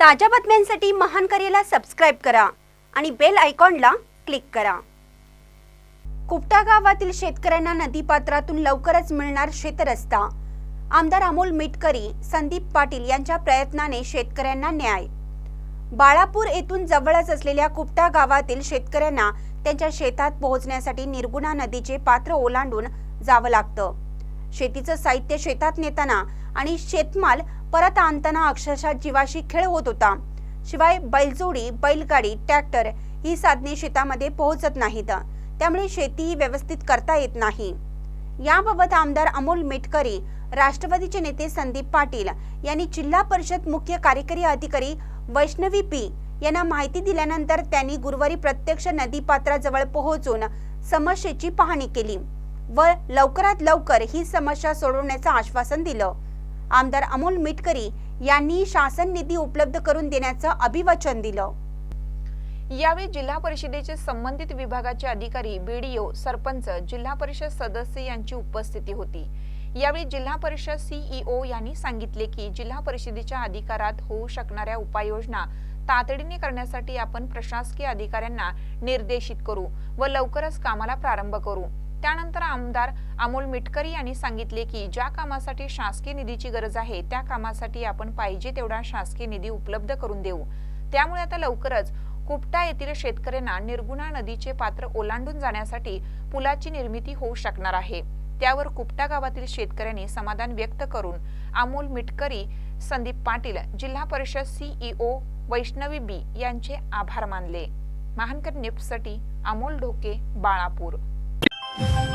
ताज्या बातम्यांसाठी महान करेला सबस्क्राईब करा आणि बेल आयकॉनला क्लिक करा. कुपटा गावातील शेतकऱ्यांना नदीपात्रातून लवकरच मिळणार शेतरस्ता. आमदार अमोल मिटकरी संदीप पाटील यांच्या प्रयत्नाने शेतकऱ्यांना न्याय. बाळापूर येथून जवळच असलेल्या कुपटा गावातील शेतकऱ्यांना त्यांच्या शेतात पोहोचण्यासाठी निर्गुणा नदीचे पात्र ओलांडून जावं लागतं. शेतीचं साहित्य शेतात नेताना आणि शेतमाल परत आणताना अक्षरशः जीवाशी खेळ होत होता. शिवाय बैलजोडी बैलगाडी ट्रॅक्टर ही साधने शेतामध्ये पोहोचत नाहीत. त्यामुळे शेतीही व्यवस्थित करता येत नाही. याबाबत आमदार अमोल मिटकरी राष्ट्रवादीचे नेते संदीप पाटील यांनी जिल्हा परिषद मुख्य कार्यकारी अधिकारी वैष्णवी पी यांना माहिती दिल्यानंतर त्यांनी गुरुवारी प्रत्यक्ष नदीपात्राजवळ पोहोचून समस्येची पाहणी केली. व लवकरात लवकर ही समस्या सोडवण्याचं आश्वासन दिलं. आमदार अमोल मिटकरी यांनी शासन निधी उपलब्ध करून देण्याचं अभिवचन दिलं. यावेळी जिल्हा परिषदेचे संबंधित विभागाचे अधिकारी बीडीओ सरपंच जिल्हा परिषद सदस्य यांची उपस्थिती होती. यावेळी जिल्हा परिषद सीईओ यांनी सांगितले की जिल्हा परिषदेच्या अधिकारात होऊ शकणाऱ्या उपाययोजना तातडीने करण्यासाठी आपण प्रशासकीय अधिकाऱ्यांना निर्देशित करू व लवकरच कामाला प्रारंभ करू. त्यानंतर आमदार अमोल मिटकरी यांनी सांगितले की ज्या कामासाठी शासकीय निधीची गरज आहे त्या कामासाठी आपण पाहिजे तेवढा शासकीय निधी उपलब्ध करून देऊ. त्यामुळे आता लवकरच कुपटा येथील शेतकऱ्यांना निर्गुणा नदीचे पात्र ओलांडून जाण्यासाठी पुलाची निर्मिती होऊ शकणार आहे. त्यावर कुपटा गावातील शेतकऱ्यांनी समाधान व्यक्त करून अमोल मिटकरी संदीप पाटील जिल्हा परिषद सीईओ वैष्णवी बी यांचे आभार मानले. महानकर निफ्टसाठी अमोल ढोके बाळापूर. Thank you.